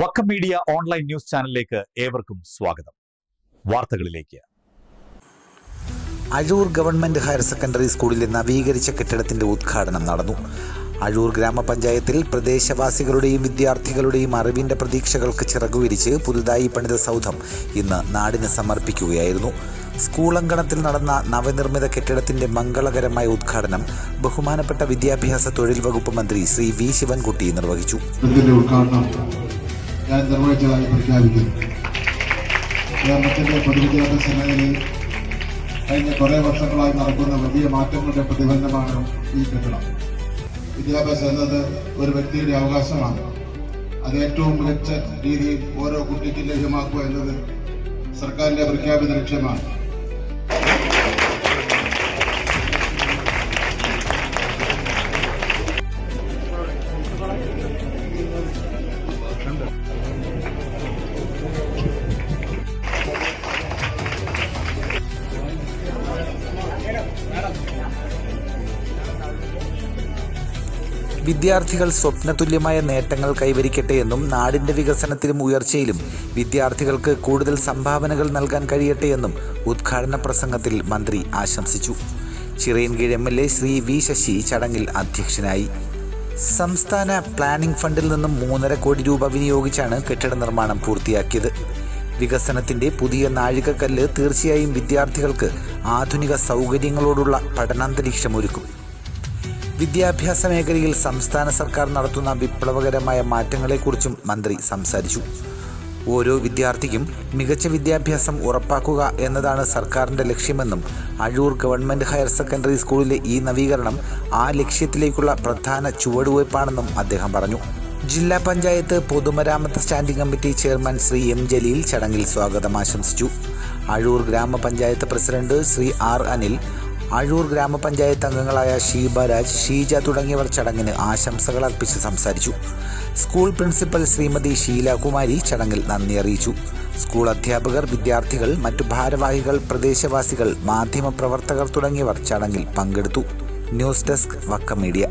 Vakkom media online news ചാനലിലേക്ക് ഏവർക്കും സ്വാഗതം. വാർത്തകളിലേക്ക്. അഴൂർ ഗവൺമെന്റ് ഹയർ സെക്കൻഡറി സ്കൂളിലെ നവീകരിച്ച കെട്ടിടത്തിന്റെ ഉദ്ഘാടനം നടന്നു. അഴൂർ ഗ്രാമപഞ്ചായത്തിൽ പ്രദേശവാസികളുടെയും വിദ്യാർത്ഥികളുടെയും അറിവിന്റെ പ്രതീക്ഷകൾക്ക് ചിറകുവിരിച്ച് പുതുതായി പണിത സൗധം ഇന്ന് നാടിന് സമർപ്പിക്കുകയായിരുന്നു. സ്കൂളങ്കണത്തിൽ നടന്ന നവനിർമ്മിത കെട്ടിടത്തിന്റെ മംഗളകരമായ ഉദ്ഘാടനം ബഹുമാനപ്പെട്ട വിദ്യാഭ്യാസ തൊഴിൽ വകുപ്പ് മന്ത്രി ശ്രീ വി ശിവൻകുട്ടി നിർവഹിച്ചു. ഞാൻ നിർവഹിച്ചതായി പ്രഖ്യാപിക്കുന്നു. കേരളത്തിന്റെ പൊതുവിദ്യാഭ്യാസ മേഖലയിൽ കഴിഞ്ഞ കുറേ വർഷങ്ങളായി നടക്കുന്ന വലിയ മാറ്റങ്ങളുടെ പ്രതിഫലനമാണ് ഈ കെട്ടിടം. വിദ്യാഭ്യാസം എന്നത് ഒരു വ്യക്തിയുടെ അവകാശമാണ്. അത് ഏറ്റവും മികച്ച രീതിയിൽ ഓരോ കുട്ടിക്കും ലഭ്യമാക്കുക എന്നത് സർക്കാരിന്റെ പ്രഖ്യാപിത ലക്ഷ്യമാണ്. വിദ്യാർത്ഥികൾ സ്വപ്നതുല്യമായ നേട്ടങ്ങൾ കൈവരിക്കട്ടെ എന്നും നാടിന്റെ വികസനത്തിലും ഉയർച്ചയിലും വിദ്യാർത്ഥികൾക്ക് കൂടുതൽ സംഭാവനകൾ നൽകാൻ കഴിയട്ടെ എന്നും ഉദ്ഘാടന പ്രസംഗത്തിൽ മന്ത്രി ആശംസിച്ചു. Chirayinkeezh M L A Shri V Sasi ചടങ്ങിൽ അധ്യക്ഷനായി. സംസ്ഥാന പ്ലാനിംഗ് ഫണ്ടിൽ നിന്നും മൂന്നര കോടി രൂപ വിനിയോഗിച്ചാണ് കെട്ടിട നിർമ്മാണം പൂർത്തിയാക്കിയത്. വികസനത്തിന്റെ പുതിയ നാഴികക്കല്ല് തീർച്ചയായും വിദ്യാർത്ഥികൾക്ക് ആധുനിക സൗകര്യങ്ങളോടുള്ള പഠനാന്തരീക്ഷമൊരുക്കും വിദ്യാഭ്യാസ മേഖലയിൽ സംസ്ഥാന സർക്കാർ നടത്തുന്ന വിപ്ലവകരമായ മാറ്റങ്ങളെക്കുറിച്ചും മന്ത്രി സംസാരിച്ചു. ഓരോ വിദ്യാർത്ഥിക്കും മികച്ച വിദ്യാഭ്യാസം ഉറപ്പാക്കുക എന്നതാണ് സർക്കാരിന്റെ ലക്ഷ്യമെന്നും അഴൂർ ഗവൺമെന്റ് ഹയർ സെക്കൻഡറി സ്കൂളിലെ ഈ നവീകരണം ആ ലക്ഷ്യത്തിലേക്കുള്ള പ്രധാന ചുവടുവയ്പ്പാണെന്നും അദ്ദേഹം പറഞ്ഞു. ജില്ലാ പഞ്ചായത്ത് പൊതുമരാമത്ത് standing committee chairman Shri M Jaleel ചടങ്ങിൽ സ്വാഗതം ആശംസിച്ചു. അഴൂർ ഗ്രാമപഞ്ചായത്ത് പ്രസിഡന്റ് ശ്രീ ആർ അനിൽ അഴൂർ ഗ്രാമപഞ്ചായത്ത് അംഗങ്ങളായ ഷീബ രാജ് ഷീജ തുടങ്ങിയവർ ചടങ്ങിന് ആശംസകൾ അർപ്പിച്ച് സംസാരിച്ചു. സ്കൂൾ പ്രിൻസിപ്പൽ ശ്രീമതി ഷീലകുമാരി ചടങ്ങിൽ നന്ദി അറിയിച്ചു. സ്കൂൾ അധ്യാപകർ വിദ്യാർത്ഥികൾ മറ്റു ഭാരവാഹികൾ പ്രദേശവാസികൾ മാധ്യമപ്രവർത്തകർ തുടങ്ങിയവർ ചടങ്ങിൽ പങ്കെടുത്തു. News desk Vakka media.